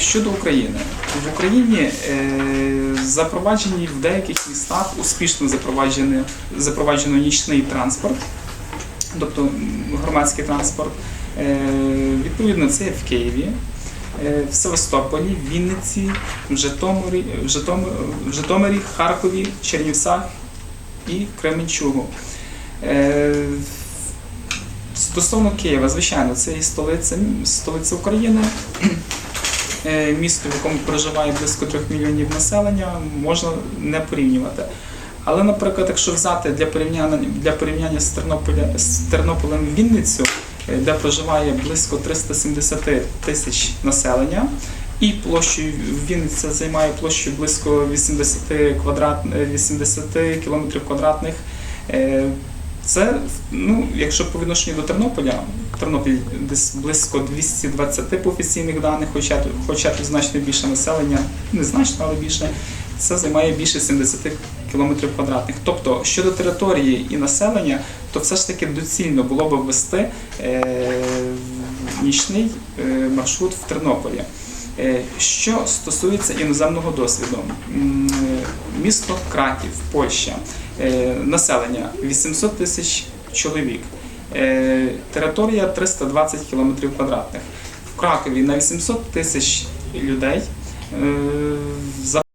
Щодо України, в Україні е, запроваджені в деяких містах успішно запроваджено, запроваджено нічний транспорт, тобто громадський транспорт. Е, відповідно, це в Києві, е, в Севастополі, в Вінниці, в Житомирі, в Житомирі, в Житомирі Харкові, Чернівцях і Кременчугу. Стосовно Києва, звичайно, це і столиця, столиця України. Е, Місто, в якому проживає близько 3 мільйонів населення, можна не порівнювати. Але, наприклад, якщо взяти для порівняння для порівняння з Тернополя з Тернополем Вінницю, е, де проживає близько 370 тисяч населення, і площею Вінниця займає площу близько 80 квадрат 80 кілометрів квадратних. Це, ну, якщо по відношенню до Тернополя, Тернопіль десь близько 220 по офіційних даних, хоча, хоча тут значно більше населення, не значно, але більше, це займає більше 70 кілометрів квадратних. Тобто щодо території і населення, то все ж таки доцільно було б ввести е, нічний е, маршрут в Тернополі. Е, Що стосується іноземного досвіду, е, місто Краків, Польща, населення 800 тисяч чоловік, е, територія 320 кілометрів квадратних. В Кракові на 800 тисяч людей е,